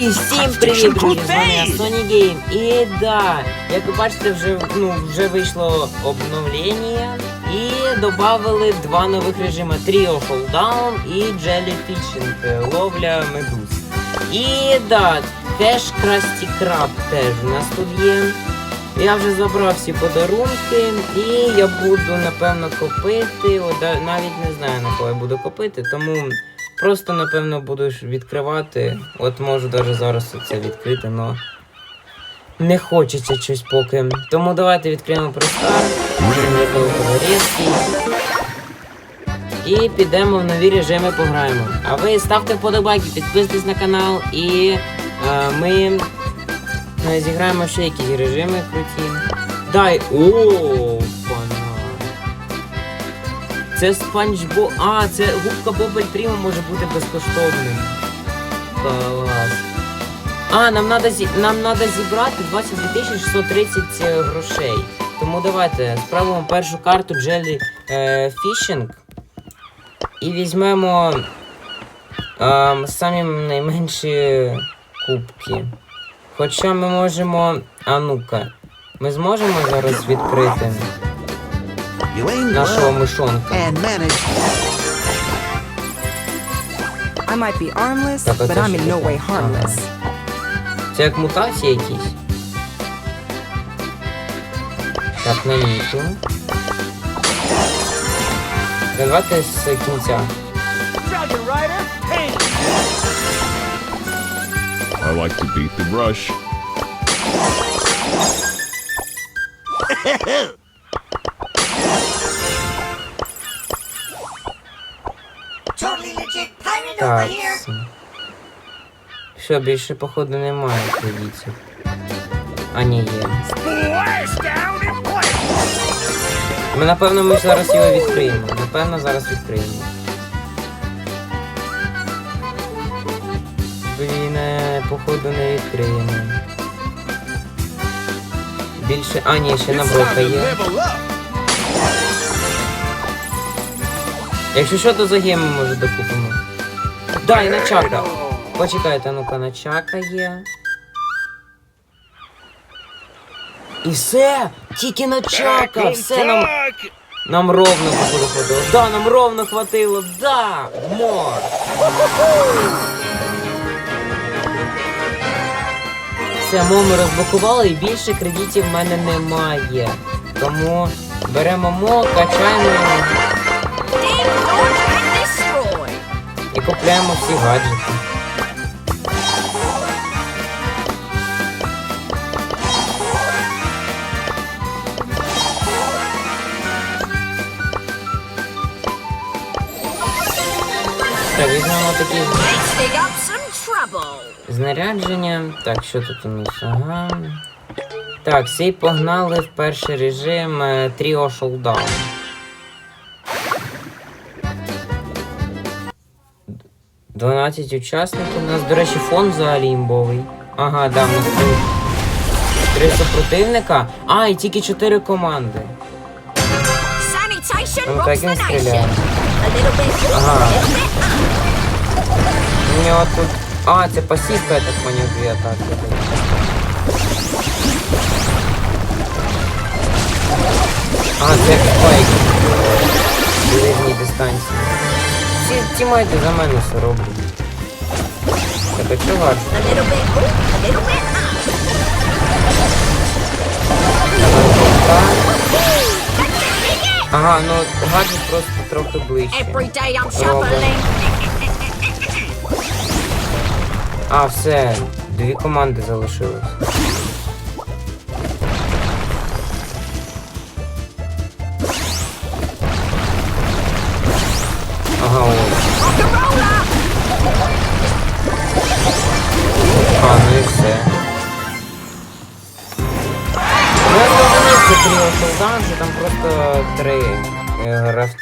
І всім привіт, друзі! З вами я Sony Game. І да, як ви бачите, вже ну вже вийшло обновлення і додали два нових режими: Trio Showdown і Jelly Fishing, е, ловля медуз. І да, кеш Красті Краб теж у нас тут є. Я вже забрав всі подарунки і я буду напевно копити. Навіть не знаю на кого я буду копити, тому просто напевно буду відкривати. От можу навіть зараз це відкрити, але не хочеться щось поки. Тому давайте відкриємо пристар. Різкий. І підемо в нові режими пограємо. А ви ставте вподобайки, підписуйтесь на канал і е, ми е, зіграємо ще якісь режими круті. Дай. О. Це спанч Бо. А, це губка Бобель Прімо може бути безкоштовним. Клас. А, нам надо, зі... нам надо зібрати 22 630 е, грошей. Тому давайте справимо першу карту Jelly е, Fishing. І візьмемо е, самі найменші кубки. Хоча ми можемо. А ну-ка. Ми зможемо зараз відкрити You aim нашого well мишонка. and manage. I might be armless, Так, but оце I'm що in no таке? way harmless. Це як мутації якісь. Так, на ніку. Давайте з кінця. I like to beat the brush. Так. все. Що, більше, походу, немає кредитів. А, ні, є. Ми, напевно, ми зараз його відкриємо. Напевно, зараз відкриємо. Блін, е, походу не відкриємо. Більше. А, ні, ще наброка є. Якщо що, то за геми може докупимо. Да, і начака. Почекайте, ну-ка, начака є. І все! Тільки начака! Все нам. Нам ровно походу хватило. Да, нам ровно хватило, да! Мор! Все, мо ми розблокували і більше кредитів в мене немає. Тому беремо мо, качаємо купляємо всі гаджети. Так, візьмемо такі знарядження. Так, що тут у нас? Ага. Так, всі погнали в перший режим е, Тріо Шолдаун. Дванадцять учасників. У нас, до речі, фон взагалі імбовий. Ага, да, у нас тут три супротивника. А, і тільки чотири команди. Ну так він стріляє. Ага. У нього тут. А, це пасівка, я так поняв, дві атаки. А, це фейк. Ближній дистанції. Всі тімейти за мене все роблять. А чого? Ага, ну гаджет просто трохи ближче. А, все, дві команди залишилось.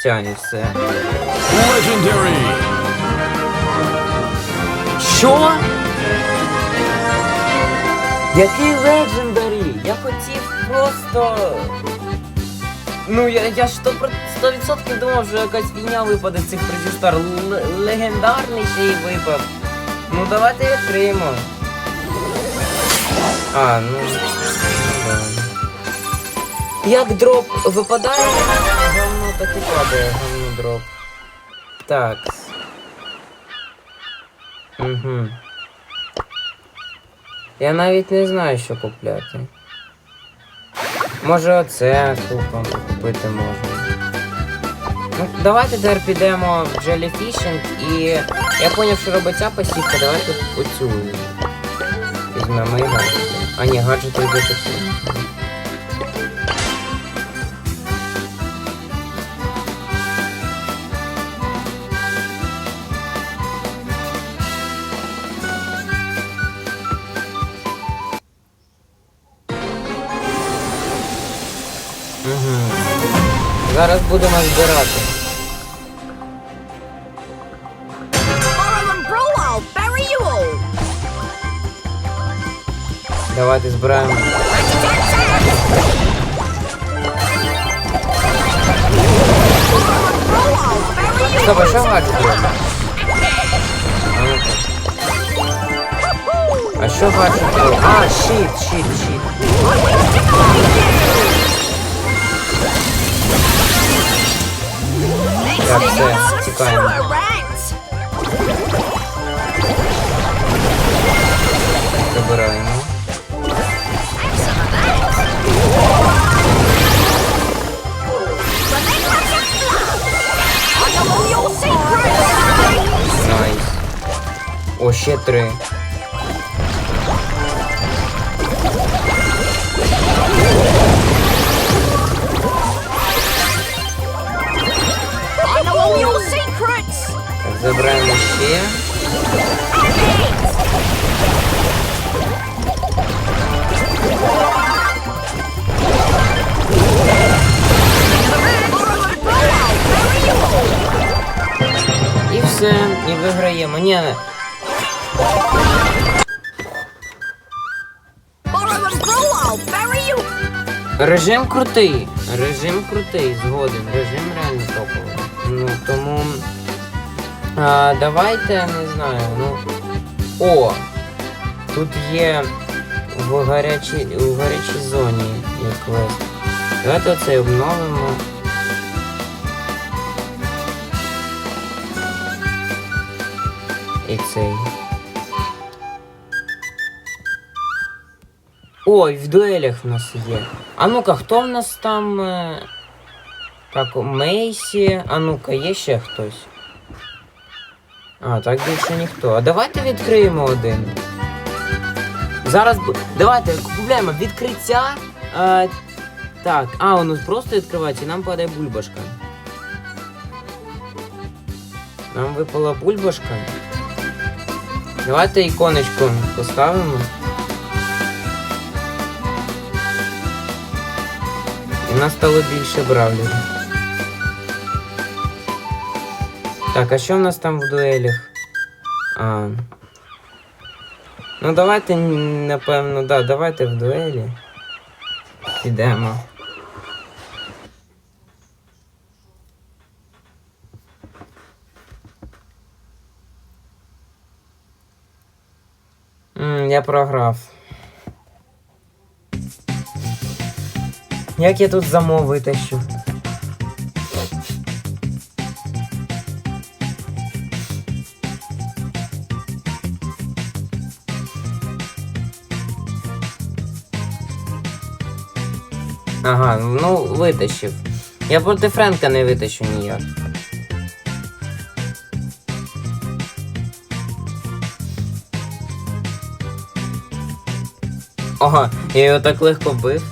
І все. Legendary! Що? Який легендарі? Я хотів просто. Ну, я, я ж 100%, 100% думав, що якась фігня випаде з цих призістар. Легендарний ще й випав. Ну давайте відкриємо. А, ну. Да. Як дроп випадає, так і падає, говно дроп. Так. Угу. Я навіть не знаю, що купляти. Може оце купимо, купити можна. Ну, давайте тепер підемо в Jellyfishing і я поняв, що робить ця пасівка, давайте оцю візьмемо і гаджети. А ні, гаджети йде такі. Зараз будемо збирати. Borrow and brawl, I'll bury you all. Давайте збираємо. Стоп, а що гаджет робить? А ну-ка. А що гаджет робить? А, щит, щит, щит. Так, все, тікаємо. Secrets. Найс. О, ще три. Ні, you. режим крутий. Режим крутий, згоден. Режим реально топовий. Ну, тому. А, давайте, не знаю, ну. О! Тут є в гарячій, у гарячій зоні є квест. Давайте оцей обновимо. І цей. Ой, в дуелях в нас є. А ну-ка, хто в нас там. е, Так, Мейсі. А ну-ка, є ще хтось. А, так більше ніхто. А давайте відкриємо один. Зараз давайте купуємо відкриття. Е, так, а, воно просто відкривається і нам падає бульбашка. Нам випала бульбашка. Давайте іконочку поставимо. І нас стало більше бравлерів. Так, а що в нас там в дуелях? А. Ну давайте, напевно, да, давайте в дуелі. Підемо. М, я програв. Як я тут замов витащу? Ага, ну витащив. Я проти Френка не витащу ніяк. Ага, я його так легко бив.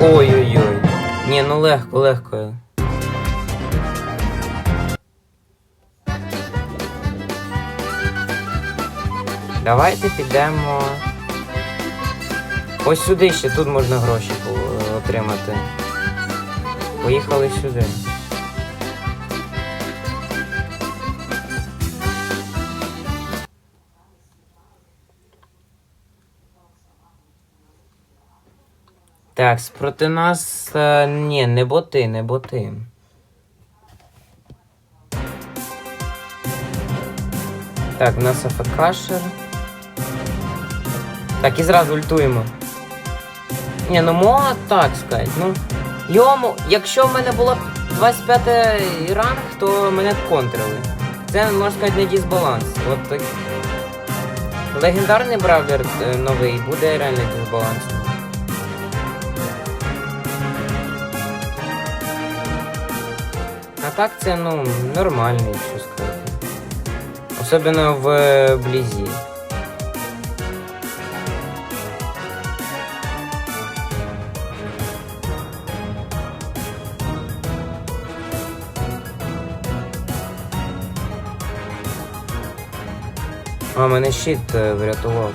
Ой-ой-ой. Ні, ну легко, легко. Давайте підемо. Ось сюди ще, тут можна гроші отримати. Поїхали сюди. Так, проти нас... А, ні, не боти, не боти. Так, у нас АФКшер. Так, і зразу льтуємо. Ні, ну можна так сказати. Ну. Йому, якщо в мене було 25 ранг, то мене контрили. Це, можна сказати, не дисбаланс. От так. Легендарний бравлер е, новий буде реально дисбаланс. А так це, ну, нормально, що сказати. Особливо в е, близі. А, мене щит е, врятував.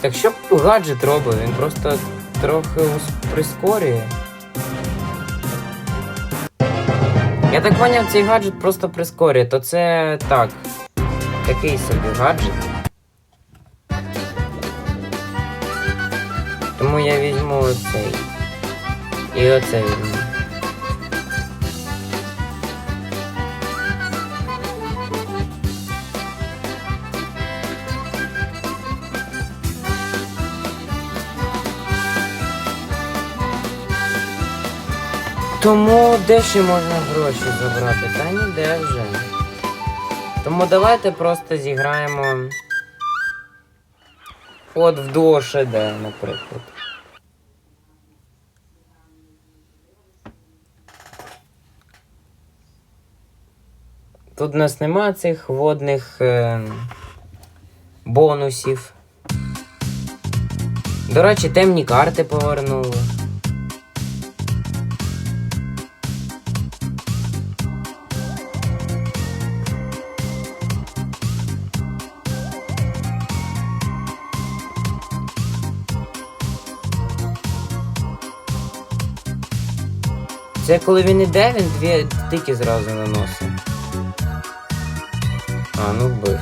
Так що гаджет робить? Він просто трохи прискорює. Я так поняв, цей гаджет просто прискорює, то це так. Такий собі гаджет. Тому я візьму оцей. І оце візьму. Тому де ще можна гроші забрати? Та ніде вже. Тому давайте просто зіграємо. От в дуо ШД, наприклад. Тут у нас нема цих водних е, бонусів. До речі, темні карти повернули. Це коли він іде, він дві тики зразу наносить. А, ну вбив.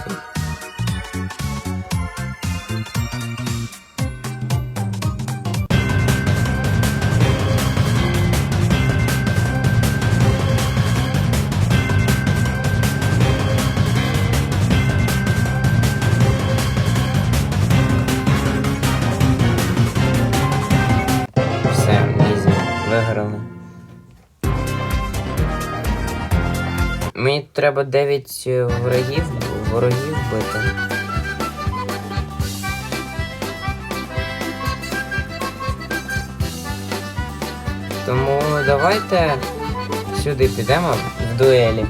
Треба 9 ворогів, ворогів бити. Тому давайте сюди підемо в дуелі.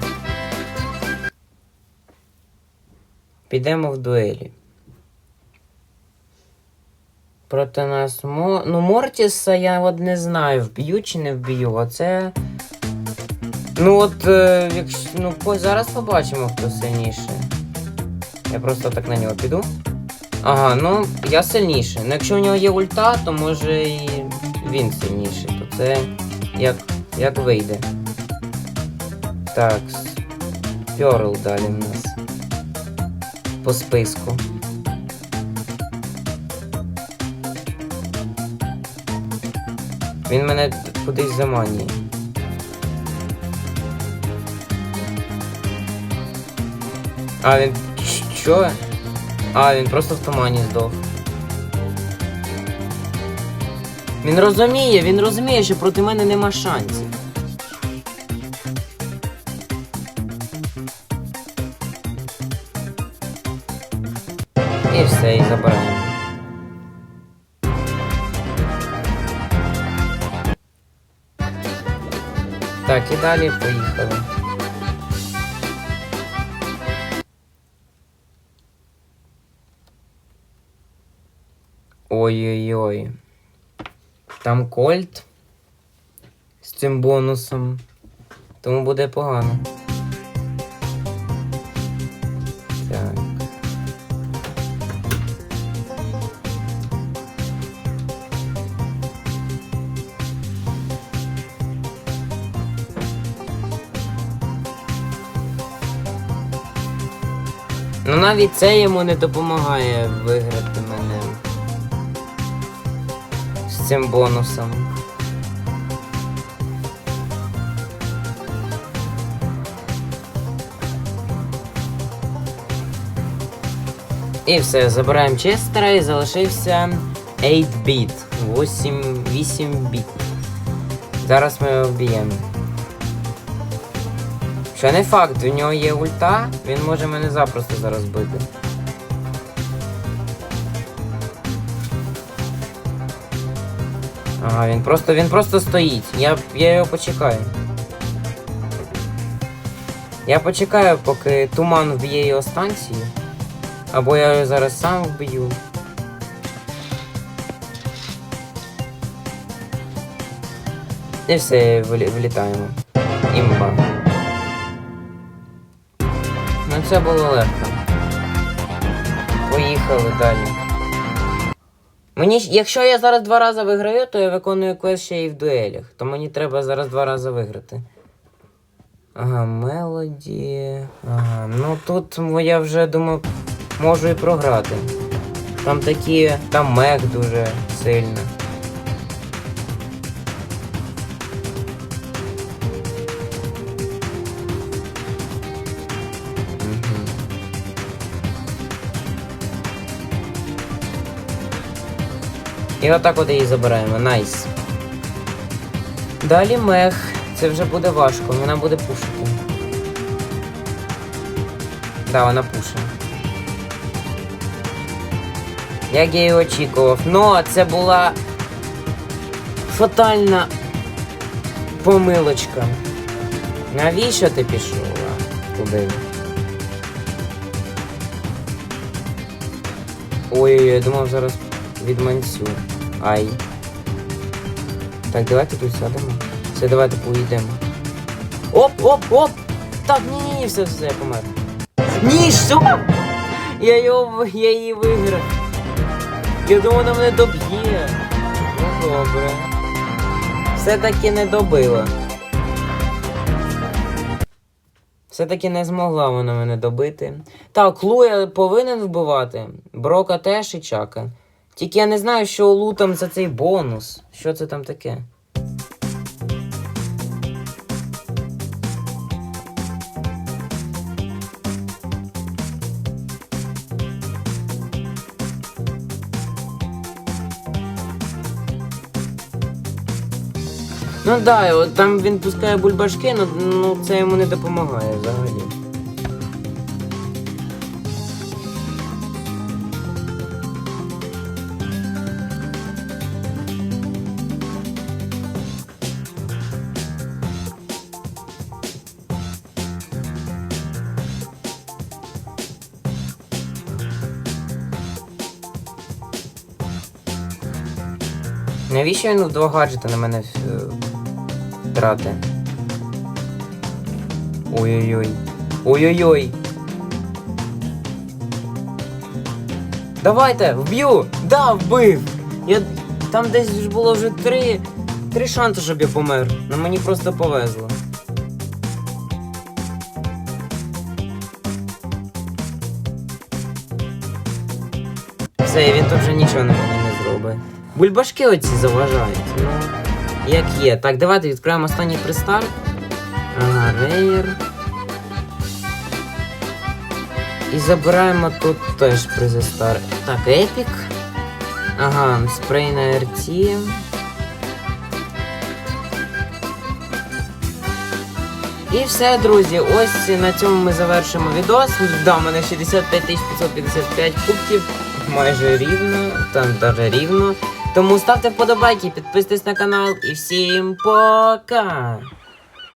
Підемо в дуелі. Проти нас Мо... Ну, Мортіса я от не знаю, вб'ю чи не вб'ю, а це. Ну от, е, якщо. Ну, зараз побачимо, хто сильніший. Я просто так на нього піду. Ага, ну я сильніший. Ну якщо у нього є ульта, то може і він сильніший. То це як, як вийде. Так. Перл далі в нас. По списку. Він мене кудись заманює. А, він. Що? А, він просто в тумані здох. Він розуміє, він розуміє, що проти мене нема шансів. І все, і забираємо. Так, і далі поїхали. Ой-ой-ой. Там Кольт з цим бонусом. Тому буде погано. Ну навіть це йому не допомагає виграти мене цим бонусом. І все, забираємо Честера і залишився 8-біт. 8, 8 біт. Зараз ми його вб'ємо. Що не факт, у нього є ульта, він може мене запросто зараз бити. Ага, він просто він просто стоїть. Я, я його почекаю. Я почекаю, поки туман вб'є його станцію. Або я його зараз сам вб'ю. І все, вилітаємо. Імба. Ну це було легко. Поїхали далі. Мені, якщо я зараз два рази виграю, то я виконую квест ще і в дуелях. То мені треба зараз два рази виграти. Ага, мелоді. Ага, ну тут я вже думаю, можу і програти. Там такі. Там мех дуже сильно. І отак от її забираємо. Найс. Далі мех. Це вже буде важко, вона буде пушити. Да, вона пушить. Як я і очікував. Ну, це була фатальна помилочка. Навіщо ти пішов туди? Ой, ой, я думав зараз від манцю. Ай. Так, давайте тут сядемо. Все, давайте поїдемо. Оп, оп, оп! Так, ні, ні, ні, все, все, я помер. Ні, що? Я його, я її виграв. Я думав, вона мене доб'є. Ну добре. Все-таки не добила. Все-таки не змогла вона мене добити. Так, Луя повинен вбивати. Брока теж і Чака. Тільки я не знаю, що лутам за цей бонус. Що це там таке? Ну да, от там він пускає бульбашки, ну, ну це йому не допомагає взагалі. Навіщо він два гаджети на мене е, тратить? Ой-ой-ой. Ой-ой-ой. Давайте, вб'ю! Да, вбив! Я... Там десь ж було вже три. Три шанси, щоб я помер. Но мені просто повезло. Все, він тут вже нічого не зробить. Бульбашки оці заважають. Ну, як є. Так, давайте відкриємо останній пристарт. Ага, рейер. І забираємо тут теж призестар. Так, епік. Ага, спрей на РТ. І все, друзі, ось на цьому ми завершимо відос. Да, у мене 65 555 кубків, майже рівно, там даже рівно. Тому ставте вподобайки, підписуйтесь на канал і всім пока!